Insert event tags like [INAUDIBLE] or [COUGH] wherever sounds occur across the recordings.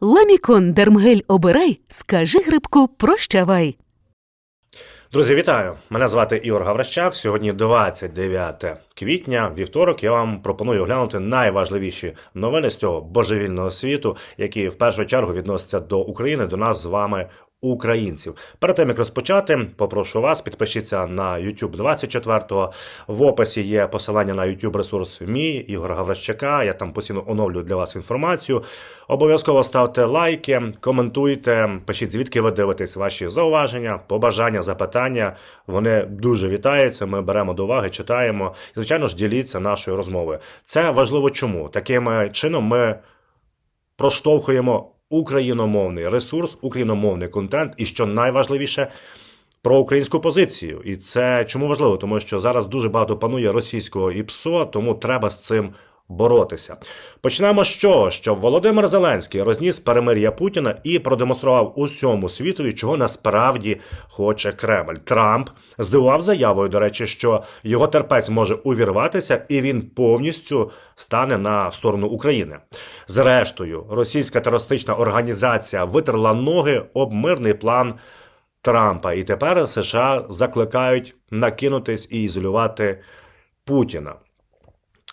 Ламікон Дермгель обирай, скажи грибку прощавай. Друзі, вітаю! Мене звати Ігор Гаврищак. Сьогодні 29 квітня, вівторок. Я вам пропоную оглянути найважливіші новини з цього божевільного світу, які в першу чергу відносяться до України, до нас з вами. Українців перед тим як розпочати, попрошу вас підпишіться на YouTube 24-го. В описі є посилання на YouTube ресурс мій Ігор Гаврищака. Я там постійно оновлюю для вас інформацію. Обов'язково ставте лайки, коментуйте, пишіть звідки ви дивитесь ваші зауваження, побажання, запитання. Вони дуже вітаються. Ми беремо до уваги, читаємо. І, звичайно ж, діліться нашою розмовою. Це важливо чому таким чином ми проштовхуємо україномовний ресурс, україномовний контент, і що найважливіше. Про українську позицію, і це чому важливо, тому що зараз дуже багато панує російського і ПСО, тому треба з цим боротися. Почнемо з чого? Що Володимир Зеленський розніс перемир'я Путіна і продемонстрував усьому світові, чого насправді хоче Кремль. Трамп здивував заявою, до речі, що його терпець може увірватися, і він повністю стане на сторону України. Зрештою, російська терористична організація витерла ноги об мирний план. Трампа, і тепер США закликають накинутись і ізолювати Путіна.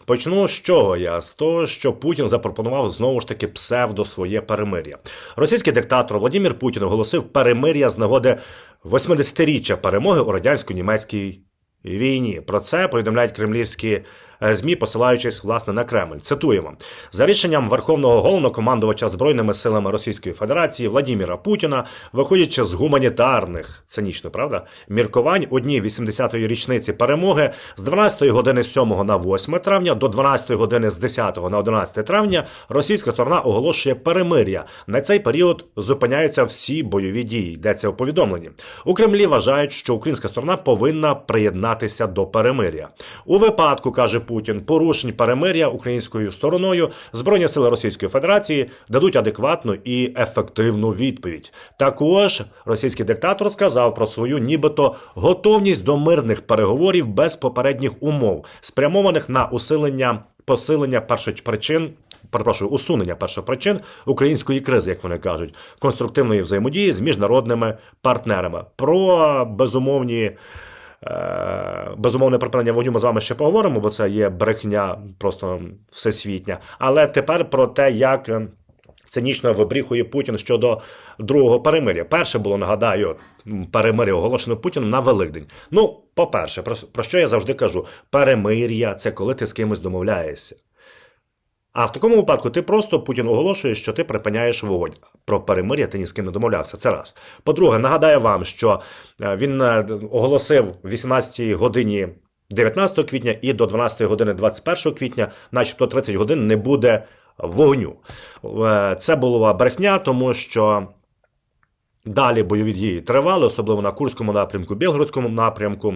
Почну з чого я? З того, що Путін запропонував знову ж таки псевдо своє перемир'я. Російський диктатор Владимир Путін оголосив перемир'я з нагоди 80-річчя перемоги у радянсько-німецькій війні. Про це повідомляють кремлівські е, змі, посилаючись власне на Кремль. Цитуємо за рішенням Верховного головнокомандувача збройними силами Російської Федерації Владіміра Путіна, виходячи з гуманітарних цинічно, правда, міркувань у дні 80-ї річниці перемоги з 12 години 7 на 8 травня до 12 години з 10 на 11 травня російська сторона оголошує перемир'я. На цей період зупиняються всі бойові дії. Йдеться у повідомленні. У Кремлі вважають, що українська сторона повинна приєднатися до перемир'я. У випадку каже Путін, порушень перемир'я українською стороною збройні сили Російської Федерації дадуть адекватну і ефективну відповідь. Також російський диктатор сказав про свою нібито готовність до мирних переговорів без попередніх умов, спрямованих на усилення посилення першопричин Перепрошую, усунення першопричин української кризи, як вони кажуть, конструктивної взаємодії з міжнародними партнерами. Про безумовні Безумовне припинення вогню ми з вами ще поговоримо, бо це є брехня просто всесвітня. Але тепер про те, як е, цинічно вибріхує Путін щодо другого перемир'я. Перше було, нагадаю, перемир'я оголошено Путіном на Великдень. Ну, по-перше, про що я завжди кажу: перемир'я це коли ти з кимось домовляєшся. А в такому випадку ти просто Путін оголошує, що ти припиняєш вогонь. Про перемир'я ти ні з ким не домовлявся. Це раз. По-друге, нагадаю вам, що е, він оголосив оголосив 18 годині 19 квітня і до 12 години 21 квітня, начебто 30 годин, не буде вогню. Е, це була брехня, тому що. Далі бойові дії тривали, особливо на Курському напрямку, Білгородському напрямку.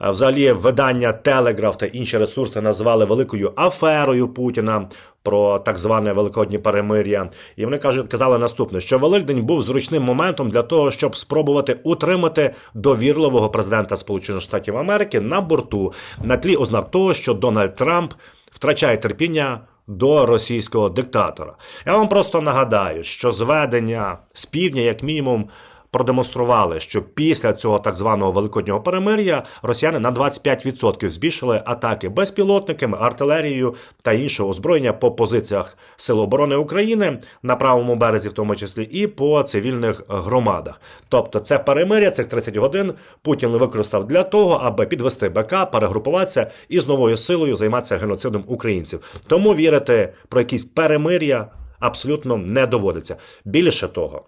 Взагалі, видання Телеграф та інші ресурси назвали великою аферою Путіна про так зване великоднє перемир'я. І вони кажуть, казали наступне: що Великдень був зручним моментом для того, щоб спробувати утримати довірливого президента Сполучених Штатів Америки на борту на тлі ознак того, що Дональд Трамп втрачає терпіння до російського диктатора. Я вам просто нагадаю, що зведення з півдня, як мінімум, продемонстрували, що після цього так званого великоднього перемир'я росіяни на 25% збільшили атаки безпілотниками, артилерією та іншого озброєння по позиціях Сил оборони України на правому березі, в тому числі, і по цивільних громадах. Тобто, це перемир'я цих 30 годин Путін використав для того, аби підвести БК, перегрупуватися і з новою силою займатися геноцидом українців. Тому вірити про якісь перемир'я абсолютно не доводиться. Більше того.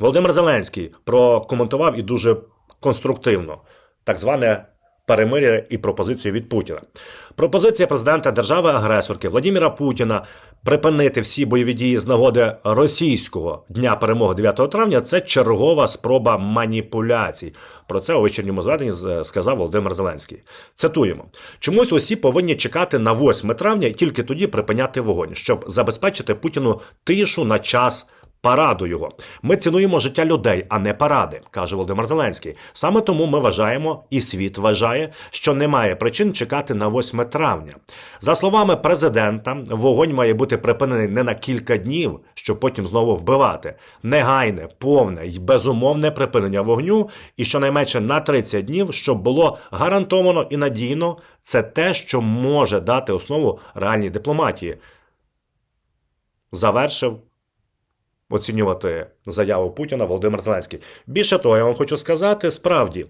Володимир Зеленський прокоментував і дуже конструктивно так зване перемир'я і пропозицію від Путіна. Пропозиція президента держави-агресорки Владимира Путіна припинити всі бойові дії з нагоди російського дня перемоги 9 травня це чергова спроба маніпуляцій. Про це у вечірньому зведенні сказав Володимир Зеленський. Цитуємо: чомусь усі повинні чекати на 8 травня і тільки тоді припиняти вогонь, щоб забезпечити Путіну тишу на час параду його. Ми цінуємо життя людей, а не паради, каже Володимир Зеленський. Саме тому ми вважаємо, і світ вважає, що немає причин чекати на 8 травня. За словами президента, вогонь має бути припинений не на кілька днів, щоб потім знову вбивати. Негайне, повне й безумовне припинення вогню, і щонайменше на 30 днів, щоб було гарантовано і надійно, це те, що може дати основу реальній дипломатії. Завершив оцінювати заяву Путіна Володимир Зеленський. Більше того, я вам хочу сказати, справді.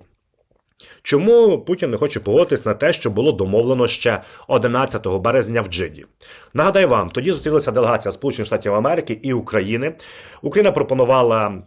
Чому Путін не хоче погодитись на те, що було домовлено ще 11 березня в Джиді? Нагадаю вам, тоді зустрілася делегація Сполучених Штатів Америки і України. Україна пропонувала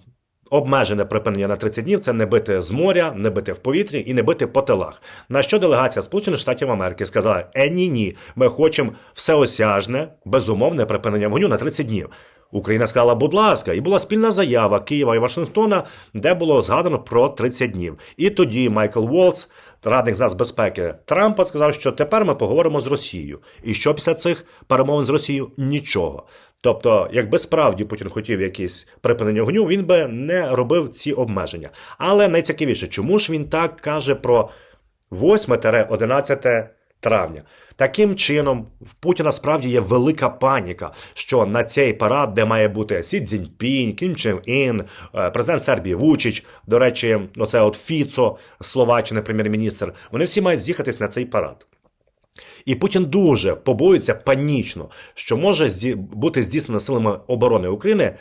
обмежене припинення на 30 днів це не бити з моря, не бити в повітрі і не бити по тилах. На що делегація Сполучених Штатів Америки сказала: Е, ні, ні, ми хочемо всеосяжне, безумовне припинення вогню на 30 днів. Україна сказала, будь ласка, і була спільна заява Києва і Вашингтона, де було згадано про 30 днів. І тоді Майкл Волц, радник з нацбезпеки Трампа, сказав, що тепер ми поговоримо з Росією. І що після цих перемовин з Росією? Нічого. Тобто, якби справді Путін хотів якісь припинення вогню, він би не робив ці обмеження. Але найцікавіше, чому ж він так каже про 8-11 травня? Таким чином, в Путіна справді є велика паніка, що на цей парад, де має бути Сі Цзіньпінь, Кім Чен Ін, е, президент Сербії Вучич, до речі, оце от Фіцо, Словаччини, прем'єр-міністр, вони всі мають з'їхатись на цей парад. І Путін дуже побоюється панічно, що може бути здійснена силами оборони України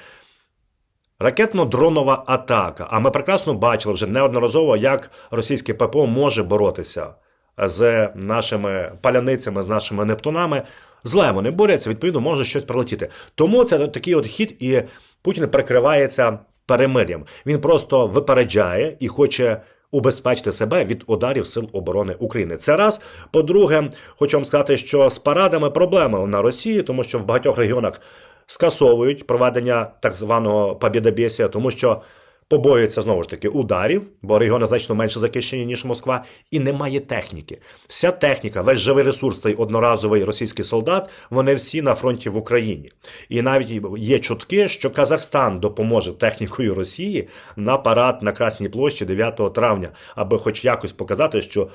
ракетно-дронова атака. А ми прекрасно бачили вже неодноразово, як російське ППО може боротися з нашими паляницями, з нашими нептунами. Зле вони борються, відповідно, може щось прилетіти. Тому це такий от хід, і Путін прикривається перемир'ям. Він просто випереджає і хоче убезпечити себе від ударів Сил оборони України. Це раз. По-друге, хочу вам сказати, що з парадами проблема на Росії, тому що в багатьох регіонах скасовують проведення так званого побєдобєсія, тому що побоюються знову ж таки ударів, бо регіони значно менше захищені, ніж Москва, і немає техніки. Вся техніка, весь живий ресурс, цей одноразовий російський солдат, вони всі на фронті в Україні. І навіть є чутки, що Казахстан допоможе технікою Росії на парад на Красній площі 9 травня, аби хоч якось показати, що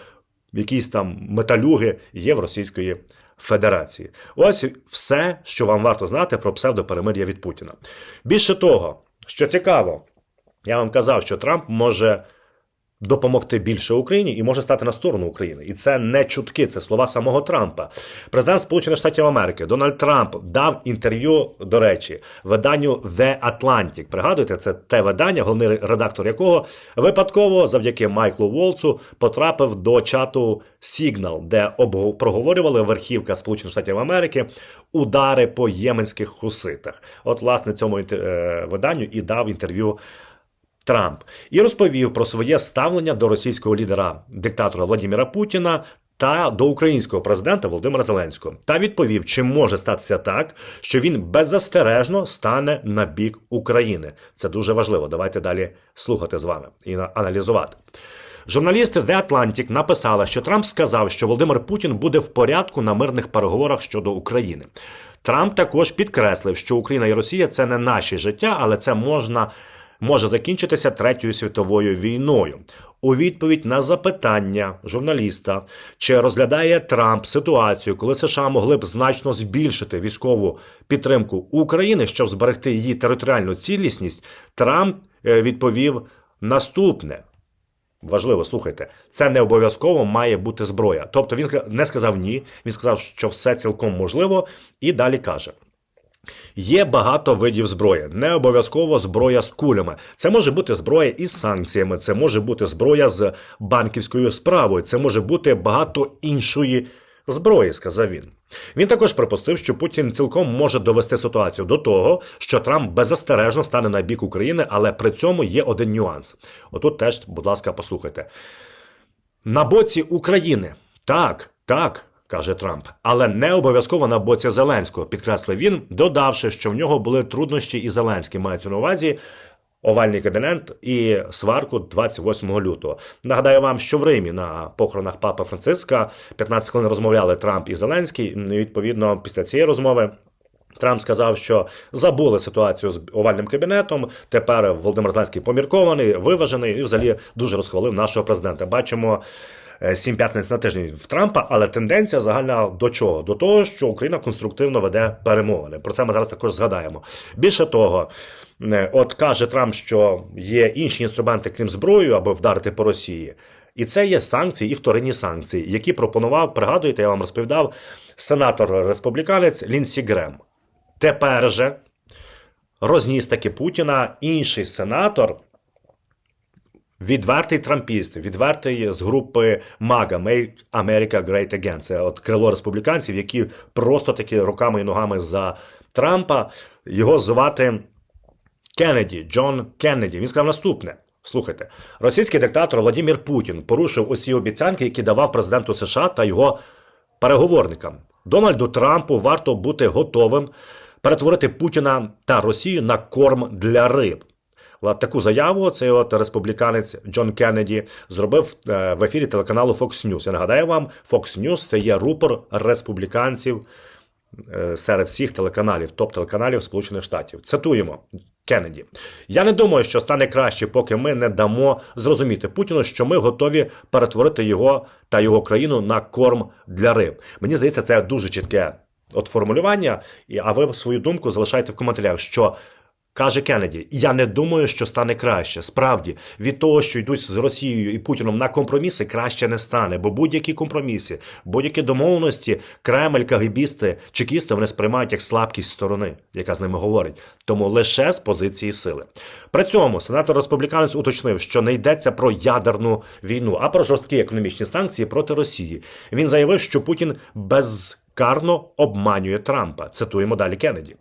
якісь там металюги є в Російської Федерації. Ось все, що вам варто знати про псевдоперемир'я від Путіна. Більше того, що цікаво, я вам казав, що Трамп може допомогти більше Україні і може стати на сторону України. І це не чутки, це слова самого Трампа. Президент Сполучених Штатів Америки Дональд Трамп дав інтерв'ю, до речі, виданню The Atlantic. Пригадуєте, це те видання, головний редактор якого випадково, завдяки Майклу Волцу, потрапив до чату Signal, де проговорювали верхівка Сполучених Штатів Америки удари по єменських хуситах. От, власне, цьому е, виданню і дав інтерв'ю Трамп і розповів про своє ставлення до російського лідера диктатора Владимира Путіна та до українського президента Володимира Зеленського та відповів, чи може статися так, що він беззастережно стане на бік України. Це дуже важливо. Давайте далі слухати з вами і на- аналізувати. Журналісти The Atlantic написали, що Трамп сказав, що Володимир Путін буде в порядку на мирних переговорах щодо України. Трамп також підкреслив, що Україна і Росія це не наші життя, але це можна може закінчитися третьою світовою війною. У відповідь на запитання журналіста, чи розглядає Трамп ситуацію, коли США могли б значно збільшити військову підтримку України, щоб зберегти її територіальну цілісність, Трамп е, відповів наступне. Важливо, слухайте, це не обов'язково має бути зброя. Тобто він не сказав ні, він сказав, що все цілком можливо, і далі каже. Є багато видів зброї, не обов'язково зброя з кулями. Це може бути зброя із санкціями, це може бути зброя з банківською справою, це може бути багато іншої зброї, сказав він. Він також припустив, що Путін цілком може довести ситуацію до того, що Трамп беззастережно стане на бік України, але при цьому є один нюанс. Отут теж, будь ласка, послухайте. На боці України. Так, так, каже Трамп, але не обов'язково на боці Зеленського, підкреслив він, додавши, що в нього були труднощі із Зеленським. Мається на увазі овальний кабінет і сварку 28 лютого. Нагадаю вам, що в Римі на похоронах Папи Франциска 15 хвилин розмовляли Трамп і Зеленський. І, Відповідно, після цієї розмови. Трамп сказав, що забули ситуацію з овальним кабінетом. Тепер Володимир Зеленський поміркований, виважений і взагалі дуже розхвалив нашого президента. Бачимо. Е, Сім п'ятниць на тиждень в Трампа, але тенденція загальна до чого? До того, що Україна конструктивно веде перемовини. Про це ми зараз також згадаємо. Більше того, е, от каже Трамп, що є інші інструменти, крім зброї, аби вдарити по Росії. І це є санкції і вторинні санкції, які пропонував, пригадуєте, я вам розповідав, сенатор республіканець Лінсі Грем. Тепер же розніс таки Путіна інший сенатор, відвертий трампіст, відвертий з групи MAGA, Make America Great Again. Це от крило республіканців, які просто таки руками і ногами за Трампа. Його звати Кеннеді, Джон Кеннеді. Він сказав наступне. Слухайте, російський диктатор Владимир Путін порушив усі обіцянки, які давав президенту США та його переговорникам. Дональду Трампу варто бути готовим перетворити Путіна та Росію на корм для риб. Таку заяву цей от республіканець Джон Кеннеді зробив е, в ефірі телеканалу Fox News. Я нагадаю вам, Fox News – це є рупор республіканців е, серед всіх телеканалів, топ-телеканалів Сполучених Штатів. Цитуємо Кеннеді. Я не думаю, що стане краще, поки ми не дамо зрозуміти Путіну, що ми готові перетворити його та його країну на корм для риб. Мені здається, це дуже чітке от формулювання. А ви свою думку залишайте в коментарях, що. Каже Кеннеді, я не думаю, що стане краще. Справді, від того, що йдуть з Росією і Путіном на компроміси, краще не стане. Бо будь-які компроміси, будь-які домовленості, Кремль, кагибісти, чекісти вони сприймають як слабкість сторони, яка з ними говорить. Тому лише з позиції сили. При цьому сенатор республіканець уточнив, що не йдеться про ядерну війну, а про жорсткі економічні санкції проти Росії. Він заявив, що Путін без карно обманює Трампа. Цитуємо далі Кеннеді.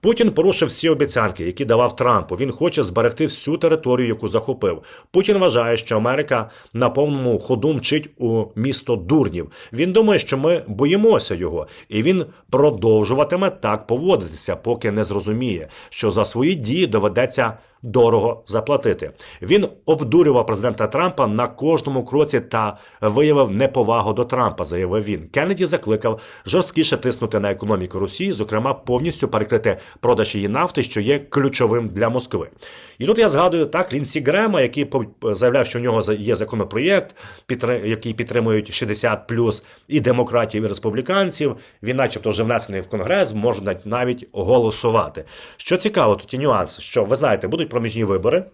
Путін порушив всі обіцянки, які давав Трампу. Він хоче зберегти всю територію, яку захопив. Путін вважає, що Америка на повному ходу мчить у місто дурнів. Він думає, що ми боїмося його, і він продовжуватиме так поводитися, поки не зрозуміє, що за свої дії доведеться дорого заплатити. Він обдурював президента Трампа на кожному кроці та виявив неповагу до Трампа, заявив він. Кеннеді закликав жорсткіше тиснути на економіку Росії, зокрема повністю перекрити продаж її нафти, що є ключовим для Москви. І тут я згадую так Лінсі Грема, який заявляв, що у нього є законопроєкт, який підтримують 60 плюс і демократів, і республіканців. Він, начебто, вже внесений в конгрес, можна навіть голосувати. Що цікаво, тут є нюанс, що ви знаєте, будуть проміжні вибори.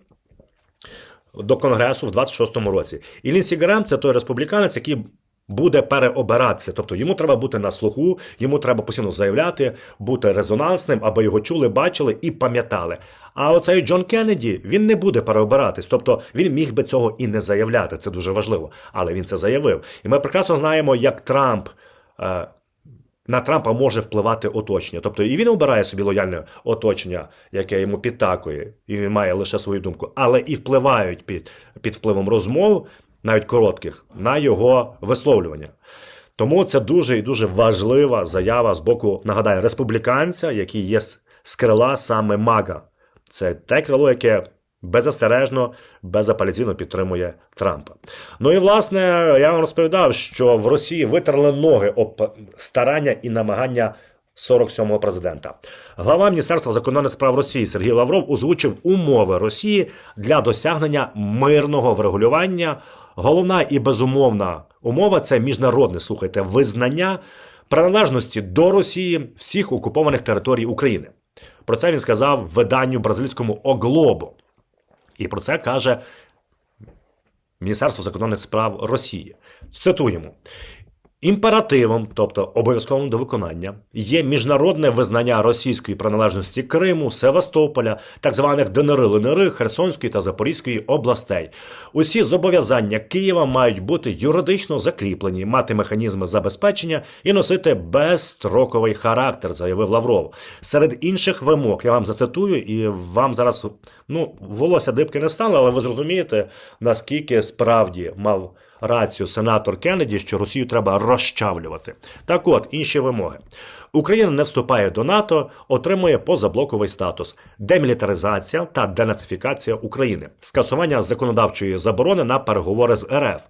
До Конгресу в 26-му році. І Лінсі Грем це той республіканець, який буде переобиратися. Тобто йому треба бути на слуху, йому треба постійно заявляти, бути резонансним, аби його чули, бачили і пам'ятали. А оцей Джон Кеннеді він не буде переобиратись. Тобто він міг би цього і не заявляти. Це дуже важливо. Але він це заявив. І ми прекрасно знаємо, як Трамп. Е, на Трампа може впливати оточення. Тобто і він обирає собі лояльне оточення, яке йому підтакує, і він має лише свою думку, але і впливають під, під впливом розмов, навіть коротких, на його висловлювання. Тому це дуже і дуже важлива заява з боку, нагадаю, республіканця, який є з крила саме Мага. Це те крило, яке беззастережно, безапеляційно підтримує Трампа. Ну і власне я вам розповідав, що в Росії витерли ноги об старання і намагання 47-го президента. Глава Міністерства закордонних справ Росії Сергій Лавров озвучив умови Росії для досягнення мирного врегулювання. Головна і безумовна умова це міжнародне, слухайте, визнання приналежності до Росії всіх окупованих територій України. Про це він сказав виданню бразильському Оглобо. І про це каже Міністерство закордонних справ Росії. Цитуємо. Імперативом, тобто обов'язковим до виконання, є міжнародне визнання російської приналежності Криму, Севастополя, так званих ДНР, ЛНР, Херсонської та Запорізької областей. Усі зобов'язання Києва мають бути юридично закріплені, мати механізми забезпечення і носити безстроковий характер, заявив Лавров. Серед інших вимог я вам зацитую, і вам зараз ну волосся дибки не стало, але ви зрозумієте, наскільки справді мав рацію сенатор Кеннеді, що Росію треба розчавлювати. Так от, інші вимоги. Україна не вступає до НАТО, отримує позаблоковий статус, демілітаризація та денацифікація України, скасування законодавчої заборони на переговори з РФ.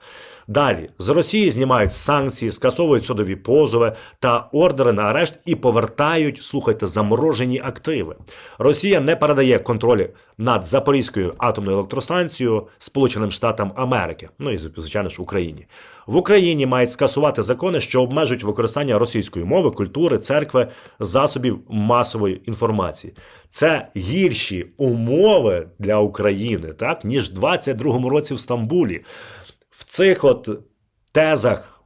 Далі з Росії знімають санкції, скасовують судові позови та ордери на арешт і повертають, слухайте, заморожені активи. Росія не передає контроль над Запорізькою атомною електростанцією Сполученим Штатам Америки, ну і звичайно ж Україні. В Україні мають скасувати закони, що обмежують використання російської мови, культури, церкви, засобів масової інформації. Це гірші умови для України, так ніж в 22-му році в Стамбулі. В цих от тезах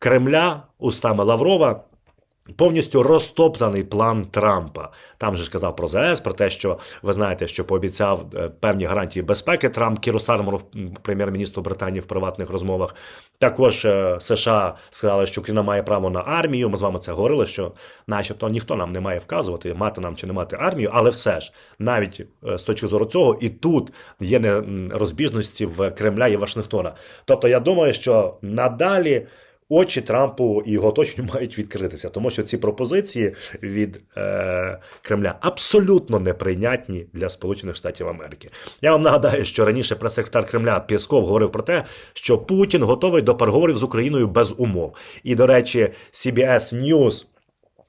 Кремля устами Лаврова повністю розтоптаний план Трампа. Там же ж казав про ЗС, про те, що ви знаєте, що пообіцяв е, певні гарантії безпеки Трамп Кіру Стармеру, прем'єр-міністру Британії в приватних розмовах. Також е, США сказали, що Україна має право на армію. Ми з вами це говорили, що, начебто, ніхто нам не має вказувати, мати нам чи не мати армію, але все ж, навіть е, з точки зору цього, і тут є не м, розбіжності в Кремля і Вашингтона. Тобто, я думаю, що надалі. Очі Трампу і його оточенню [LAUGHS] мають відкритися, тому що ці пропозиції від е, Кремля абсолютно неприйнятні для Сполучених Штатів Америки. Я вам нагадаю, що раніше прес-секретар Кремля Пєсков говорив про те, що Путін готовий до переговорів з Україною без умов. І, до речі, CBS News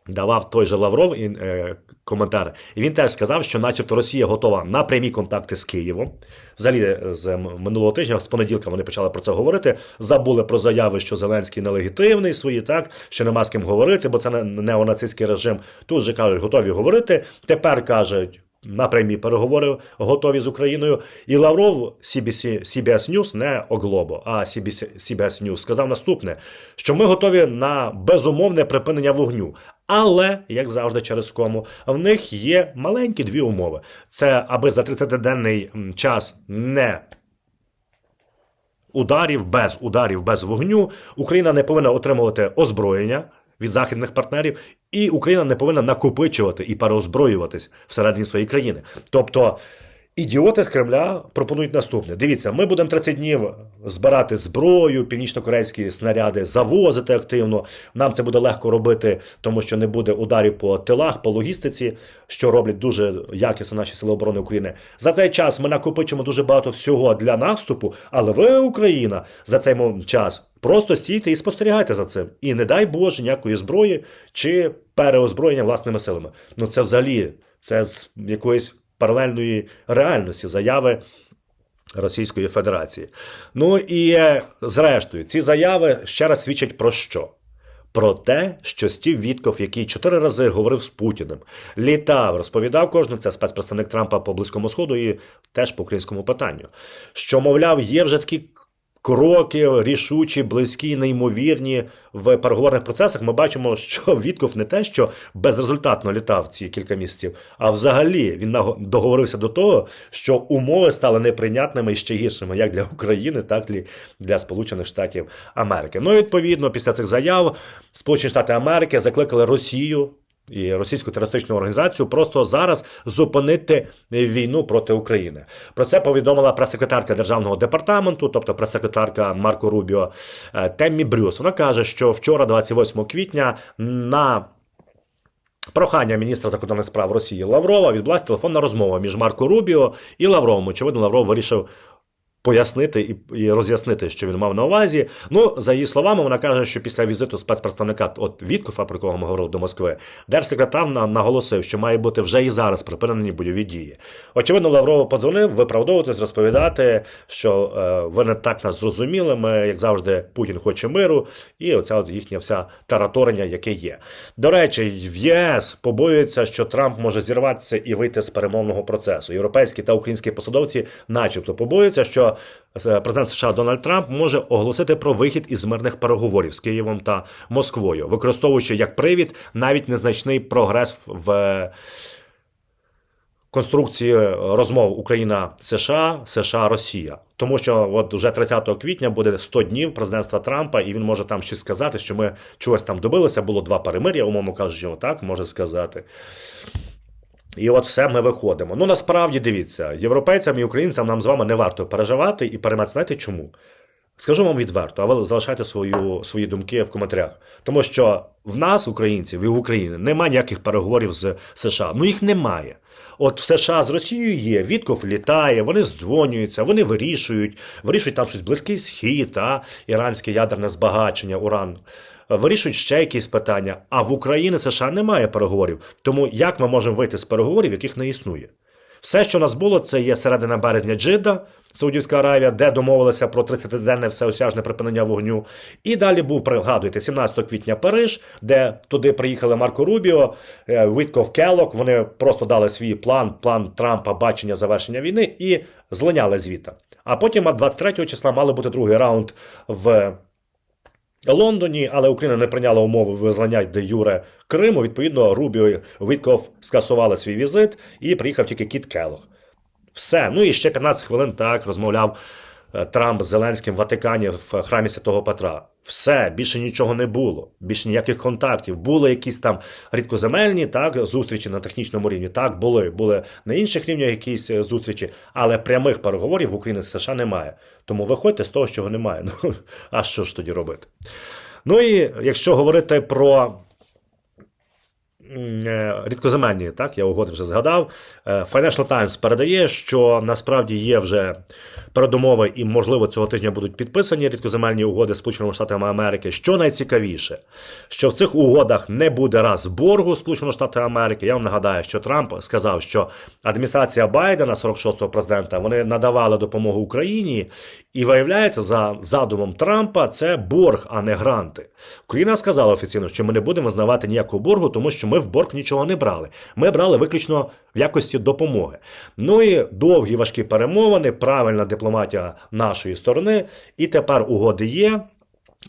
давав той же Лавров і, е, коментар. І він теж сказав, що, начебто, Росія готова на прямі контакти з Києвом. Взагалі, е, з минулого тижня, з понеділка, вони почали про це говорити. Забули про заяви, що Зеленський нелегітимний свої, так що нема з ким говорити, бо це не- неонацистський режим. Тут же кажуть, готові говорити. Тепер кажуть. На прямі переговори готові з Україною. І Лавров CBC, CBS News, не Оглобо, а CBC, CBS News сказав наступне: що ми готові на безумовне припинення вогню. Але, як завжди, через кому, в них є маленькі дві умови: це аби за 30-денний час не ударів, без ударів, без вогню. Україна не повинна отримувати озброєння від західних партнерів, і Україна не повинна накопичувати і переозброюватись всередині своєї країни. Тобто. Ідіоти з Кремля пропонують наступне: дивіться, ми будемо 30 днів збирати зброю, північно-корейські снаряди, завозити активно. Нам це буде легко робити, тому що не буде ударів по тилах, по логістиці, що роблять дуже якісно наші сили оборони України. За цей час ми накопичимо дуже багато всього для наступу, але ви, Україна, за цей час просто стійте і спостерігайте за цим. І не дай Боже ніякої зброї чи переозброєння власними силами. Ну це взагалі це з якоїсь паралельної реальності заяви Російської Федерації. Ну і е, зрештою, ці заяви ще раз свідчать про що? Про те, що Стів Вітков, який чотири рази говорив з Путіним, літав, розповідав кожному, це спецпредставник Трампа по Близькому Сходу і теж по українському питанню, що, мовляв, є вже такі кроки рішучі, близькі, неймовірні в переговорних процесах. Ми бачимо, що [LAUGHS] Вітков не те, що безрезультатно літав ці кілька місяців, а взагалі він договорився до того, що умови стали неприйнятними і ще гіршими як для України, так і для Сполучених Штатів Америки. Ну і відповідно, після цих заяв Сполучені Штати Америки закликали Росію. І російську терористичну організацію просто зараз зупинити війну проти України. Про це повідомила прес-секретарка державного департаменту, тобто прес-секретарка Марко Рубіо е, Теммі Брюс. Вона каже, що вчора, 28 квітня, на Прохання міністра закордонних справ Росії Лаврова відбулася телефонна розмова між Марко Рубіо і Лавровим. Очевидно, Лавров вирішив пояснити і, і роз'яснити, що він мав на увазі. Ну, за її словами, вона каже, що після візиту спецпредставника от Віткофа, про кого ми говорили до Москви, держсекретар наголосив, що має бути вже і зараз припинені бойові дії. Очевидно, Лавров подзвонив виправдовуватись, розповідати, що е, ви не так нас зрозуміли. Ми, як завжди, Путін хоче миру, і оця от їхня вся тараторення, яке є. До речі, в ЄС побоюється, що Трамп може зірватися і вийти з перемовного процесу. Європейські та українські посадовці, начебто, побоюються, що е, президент США Дональд Трамп може оголосити про вихід із мирних переговорів з Києвом та Москвою, використовуючи як привід навіть незначний прогрес в. е, Конструкції розмов Україна США, США Росія, тому що от вже 30 квітня буде 100 днів президентства Трампа, і він може там щось сказати, що ми чогось там добилися. Було два перемир'я, умовно кажучи, так може сказати. І от все ми виходимо. Ну насправді дивіться, європейцям і українцям нам з вами не варто переживати і перейматися. Знаєте чому? Скажу вам відверто, а ви залишайте свою, свої думки в коментарях. Тому що в нас, українців, і в Україні, немає ніяких переговорів з США. Ну їх немає. От в США з Росією є, Вітков літає, вони здзвонюються, вони вирішують, вирішують там щось близький схід, а, іранське ядерне збагачення, уран. Вирішують ще якісь питання. А в Україні США немає переговорів. Тому як ми можемо вийти з переговорів, яких не існує? Все, що у нас було, це є середина березня Джидда, Саудівська Аравія, де домовилися про 30-денне всеосяжне припинення вогню. І далі був, пригадуйте, 17 квітня Париж, де туди приїхали Марко Рубіо, е, Вітков Келок. Вони просто дали свій план, план Трампа, бачення завершення війни і злиняли звідти. А потім, а 23 числа, мали бути другий раунд в Лондоні, але Україна не прийняла умови визнання де Юре Криму. Відповідно, Рубіо і Вітков скасували свій візит і приїхав тільки Кіт Келох. Все. Ну і ще 15 хвилин так розмовляв е, Трамп з Зеленським в Ватикані в храмі Святого Петра. Все, більше нічого не було, більше ніяких контактів. Були якісь там рідкоземельні так, зустрічі на технічному рівні. Так, були. Були на інших рівнях якісь е, зустрічі, але прямих переговорів в Україні з США немає. Тому виходьте з того, чого немає. [LAUGHS] Ну, а що ж тоді робити? Ну і якщо говорити про рідкоземельні, так, я угоди вже згадав. Е, Financial Times передає, що насправді є вже передумови, і, можливо, цього тижня будуть підписані рідкоземельні угоди Сполученими Штатами Америки. Що найцікавіше, що в цих угодах не буде раз боргу Сполучених Штатів Америки. Я вам нагадаю, що Трамп сказав, що адміністрація Байдена, 46-го президента, вони надавали допомогу Україні, і виявляється, за задумом Трампа це борг, а не гранти. Україна сказала офіційно, що ми не будемо визнавати ніякого боргу, тому що ми в борг нічого не брали. Ми брали виключно в якості допомоги. Ну і довгі важкі перемовини, правильна дипломатія нашої сторони. І тепер угоди є.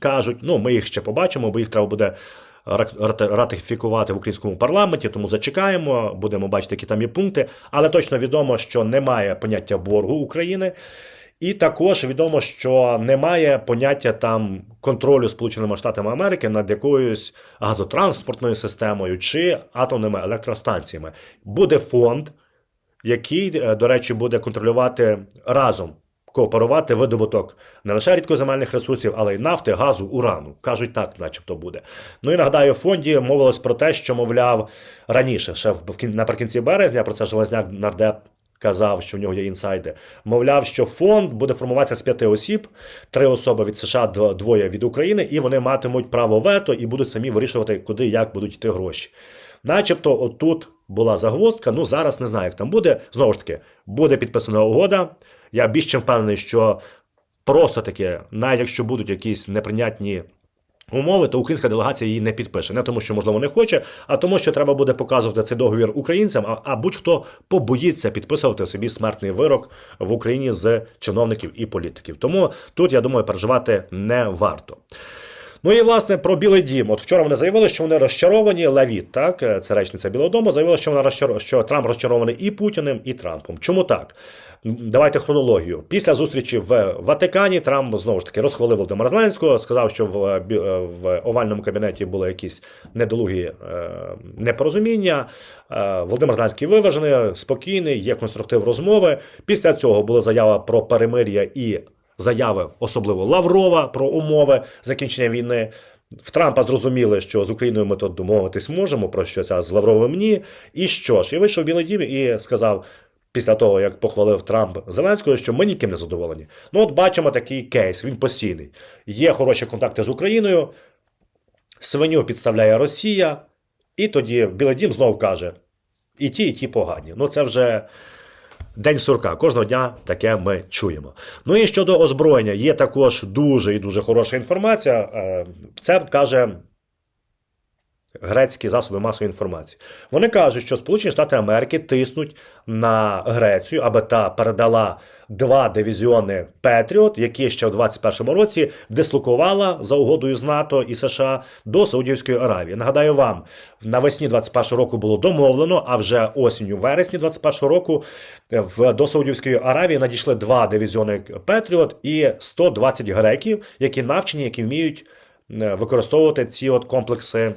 Кажуть, ну ми їх ще побачимо, бо їх треба буде ратифікувати в українському парламенті, тому зачекаємо, будемо бачити, які там є пункти. Але точно відомо, що немає поняття боргу України. І також відомо, що немає поняття там контролю Сполученими Штатами Америки над якоюсь газотранспортною системою чи атомними електростанціями. Буде фонд, який, е, до речі, буде контролювати разом. Кооперувати видобуток не лише рідкоземельних ресурсів, але й нафти, газу, урану. Кажуть, так, начебто буде. Ну і нагадаю, в фонді мовилось про те, що, мовляв, раніше, ще наприкінці березня, про це Железняк нардеп казав, що в нього є інсайди. Мовляв, що фонд буде формуватися з п'яти осіб, три особи від США, дво- двоє від України, і вони матимуть право вето і будуть самі вирішувати, куди як будуть йти гроші. Начебто, отут була загвоздка. Ну зараз не знаю, як там буде. Знову ж таки, буде підписана угода. Я більш чим впевнений, що просто таке, навіть якщо будуть якісь неприйнятні умови, то українська делегація її не підпише. Не тому, що можливо не хоче, а тому, що треба буде показувати цей договір українцям, а, а будь-хто побоїться підписувати собі смертний вирок в Україні з чиновників і політиків. Тому тут я думаю, переживати не варто. Ну і власне про Білий Дім. От вчора вони заявили, що вони розчаровані. Левіт, так е, це речниця Білого Дому, заявила, що вона розчар... що Трамп розчарований і Путіним, і Трампом. Чому так? Давайте хронологію. Після зустрічі в Ватикані Трамп знову ж таки розхвалив Володимира Зеленського, сказав, що в, е, е, в овальному кабінеті були якісь недолугі е, непорозуміння. Е, Володимир Зеленський виважений, спокійний, є конструктив розмови. Після цього була заява про перемир'я і заяви, особливо Лаврова, про умови закінчення війни. В Трампа зрозуміли, що з Україною ми тут домовитись можемо, про що це з Лавровим ні. І що ж? І вийшов Білий Дім і сказав. Після того, як похвалив Трамп Зеленського, що ми ніким не задоволені. Ну, от бачимо такий кейс, він постійний. Є хороші контакти з Україною, свиню підставляє Росія, і тоді Білий Дім знову каже: і ті, і ті погані. Ну, це вже День сурка. Кожного дня таке ми чуємо. Ну і щодо озброєння, є також дуже і дуже хороша інформація. Е, Це каже грецькі засоби масової інформації. Вони кажуть, що Сполучені Штати Америки тиснуть на Грецію, аби та передала два дивізіони Петріот, які ще в 21-му році дислокувала за угодою з НАТО і США до Саудівської Аравії. Нагадаю вам, навесні 21-го року було домовлено, а вже осінню вересні 21-го року в до Саудівської Аравії надійшли два дивізіони Петріот і 120 греків, які навчені, які вміють е, використовувати ці от комплекси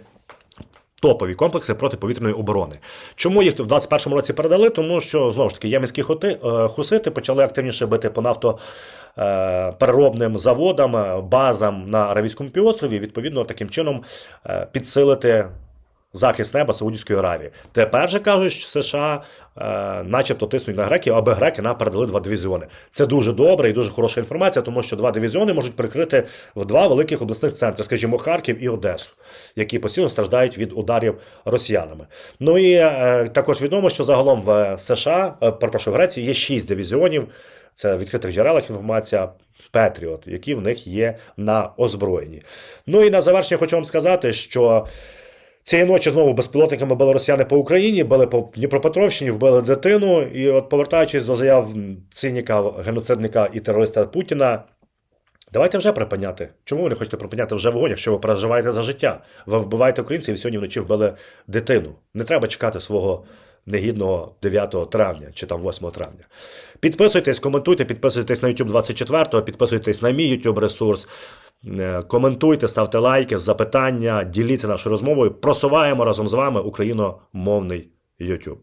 топові комплекси протиповітряної оборони. Чому їх в 21-му році передали? Тому що знову ж таки єменські хоти, е, хусити почали активніше бити по нафто. е, заводам, е, базам на Аравійському півострові, відповідно, таким чином підсилити захист неба Саудівської Аравії. Тепер же кажуть, що США е, начебто тиснуть на греків, аби греки нам передали два дивізіони. Це дуже добре і дуже хороша інформація, тому що два дивізіони можуть прикрити в два великих обласних центри, скажімо, Харків і Одесу, які постійно страждають від ударів росіянами. Ну і е, також відомо, що загалом в США, е, перепрошую, Греції є шість дивізіонів. Це в відкритих джерелах інформація Петріот, які в них є на озброєнні. Ну і на завершення хочу вам сказати, що Цієї ночі знову безпілотниками били росіяни по Україні, били по Дніпропетровщині, вбили дитину. І от повертаючись до заяв циніка, геноцидника і терориста Путіна, давайте вже припиняти. Чому ви не хочете припиняти вже вогонь, якщо ви переживаєте за життя? Ви вбиваєте українців і сьогодні вночі вбили дитину. Не треба чекати свого негідного 9 травня чи там 8 травня. Підписуйтесь, коментуйте, підписуйтесь на YouTube 24, підписуйтесь на мій YouTube ресурс. Е, Коментуйте, ставте лайки, запитання, діліться нашою розмовою. Просуваємо разом з вами україномовний YouTube.